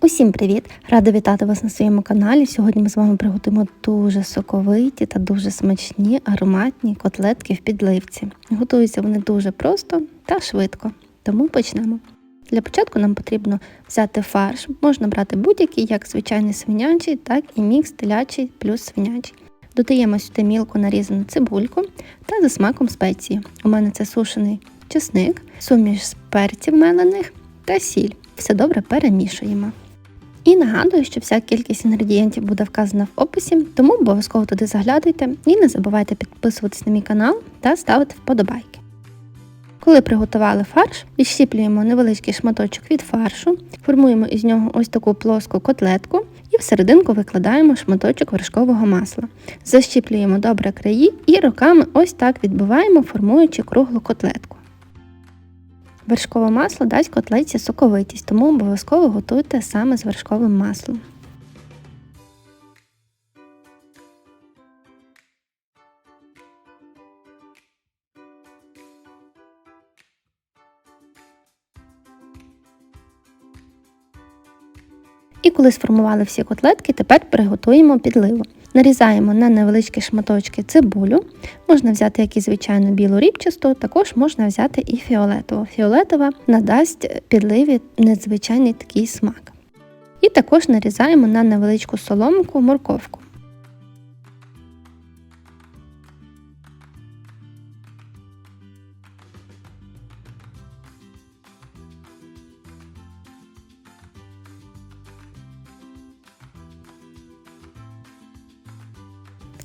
Усім привіт! Рада вітати вас на своєму каналі. Сьогодні ми з вами приготуємо дуже соковиті та дуже смачні ароматні котлетки в підливці. Готуються вони дуже просто та швидко, тому почнемо. Для початку нам потрібно взяти фарш, можна брати будь-який, як звичайний свинячий, так і мікс телячий плюс свинячий. Додаємо сюди мілко нарізану цибульку та за смаком спеції. У мене це сушений чесник, суміш з перців мелених та сіль. Все добре перемішуємо. І нагадую, що вся кількість інгредієнтів буде вказана в описі, тому обов'язково туди заглядайте і не забувайте підписуватись на мій канал та ставити вподобайки. Коли приготували фарш, відщіплюємо невеличкий шматочок від фаршу, формуємо із нього ось таку плоску котлетку і всерединку викладаємо шматочок вершкового масла. Защіплюємо добре краї і руками ось так відбиваємо, формуючи круглу котлетку. Вершкове масло дасть котлетці соковитість, тому обов'язково готуйте саме з вершковим маслом. І коли сформували всі котлетки, тепер приготуємо підливу. Нарізаємо на невеличкі шматочки цибулю. Можна взяти як і звичайну білу рібчасту, також можна взяти і фіолетову. Фіолетова надасть підливі надзвичайний такий смак. І також нарізаємо на невеличку соломку морковку.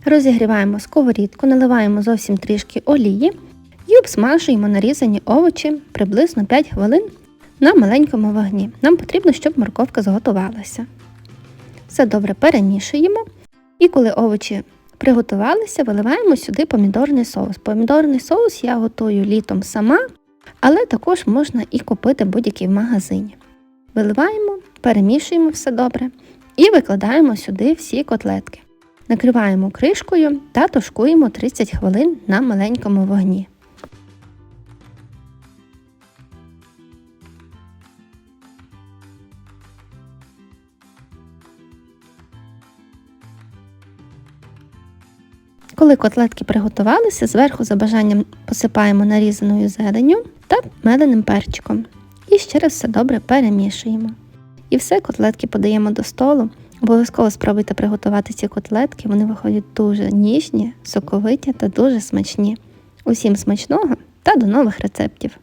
Розігріваємо сковорідку, наливаємо зовсім трішки олії і обсмажуємо нарізані овочі приблизно 5 хвилин на маленькому вогні. Нам потрібно, щоб морковка зготувалася. Все добре перемішуємо. І коли овочі приготувалися, виливаємо сюди помідорний соус. Помідорний соус я готую літом сама, але також можна і купити будь-який в магазині. Виливаємо, перемішуємо все добре і викладаємо сюди всі котлетки. Накриваємо кришкою та тушкуємо 30 хвилин на маленькому вогні. Коли котлетки приготувалися, зверху за бажанням посипаємо нарізаною зеленню та меленим перчиком. І ще раз все добре перемішуємо. І все, котлетки подаємо до столу. Обов'язково спробуйте приготувати ці котлетки, вони виходять дуже ніжні, соковиті та дуже смачні. Усім смачного та до нових рецептів!